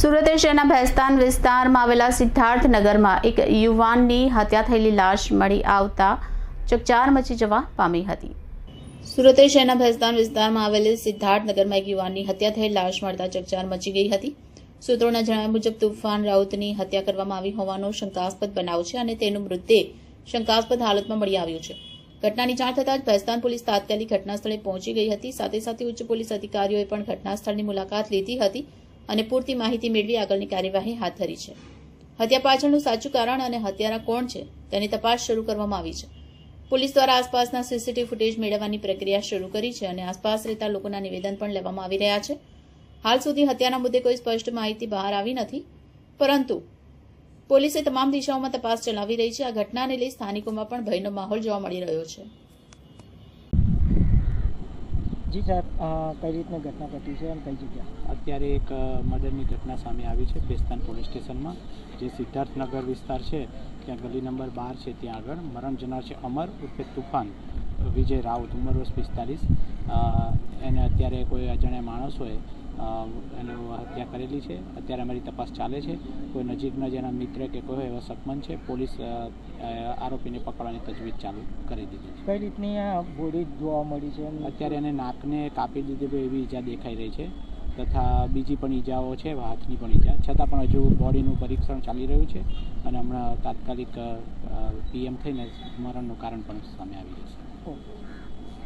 સુરત શહેરના ભેસ્તાન વિસ્તારમાં આવેલા સિદ્ધાર્થનગરમાં એક યુવાનની હત્યા થયેલી લાશ મળી આવતા ચકચાર મચી જવા પામી હતી. સુરત શહેરના ભેસ્તાન વિસ્તારમાં આવેલી સિદ્ધાર્થનગરમાં એક યુવાનની હત્યા થયેલ લાશ મળતા ચકચાર મચી ગઈ હતી. સૂત્રોના જણાવ્યા મુજબ, તુફાન રાઉતની હત્યા કરવામાં આવી હોવાનો શંકાસ્પદ બનાવ છે અને તેનું મૃતદેહ શંકાસ્પદ હાલતમાં મળી આવ્યું છે. ઘટનાની જાણ થતાં જ ભેસ્તાન પોલીસ તાત્કાલિક ઘટના સ્થળે પહોંચી ગઈ હતી. સાથે સાથે ઉચ્ચ પોલીસ અધિકારીઓએ પણ ઘટના સ્થળની મુલાકાત લીધી હતી. અને પૂરતી માહિતી મેળવી આગળની કાર્યવાહી હાથ ધરી છે. હત્યા પાછળનું સાચું કારણ અને હત્યારા કોણ છે તેની તપાસ શરૂ કરવામાં આવી છે. પોલીસ દ્વારા આસપાસના સીસીટીવી ફૂટેજ મેળવવાની પ્રક્રિયા શરૂ કરી છે અને આસપાસ રહેતા લોકોના નિવેદન પણ લેવામાં આવી રહ્યા છે. હાલ સુધી હત્યાના મુદ્દે કોઈ સ્પષ્ટ માહિતી બહાર આવી નથી, પરંતુ પોલીસે તમામ દિશાઓમાં તપાસ ચલાવી રહી છે. આ ઘટનાને લઈ સ્થાનિકોમાં પણ ભયનો માહોલ જોવા મળી રહ્યો છે. જી સાહેબ કઈ રીતની ઘટના ઘટી છે અને કઈ જગ્યા અત્યારે એક મર્ડરની ઘટના સામે આવી છે પેસ્તાન પોલીસ સ્ટેશનમાં જે સિદ્ધાર્થનગર વિસ્તાર છે ત્યાં ગલી નંબર બાર છે ત્યાં આગળ. મરણ જનાર છે અમર ઉર્ફે તુફાન વિજય રાઉત ઉંમર વર્ષ પિસ્તાલીસ. એને અત્યારે કોઈ અજાણ્યા માણસોએ અ, એની હત્યા કરેલી છે. અત્યારે અમારી તપાસ ચાલે છે. કોઈ નજીકના જેના મિત્ર કે કોઈ હોય એવા સકમન છે પોલીસ આરોપીને પકડવાની તજવીજ ચાલુ કરી દીધી છે. કઈ રીતની આ બોડી જોવા મળી છે? અત્યારે એને નાકને કાપી દીધી એવી ઈજા દેખાઈ રહી છે. તથા બીજી પણ ઈજાઓ છે હાથની પણ ઈજા. છતાં પણ હજુ બોડીનું પરીક્ષણ ચાલી રહ્યું છે અને હમણાં તાત્કાલિક પીએમ થઈને મરણનું કારણ પણ સામે આવી જશે ઓકે.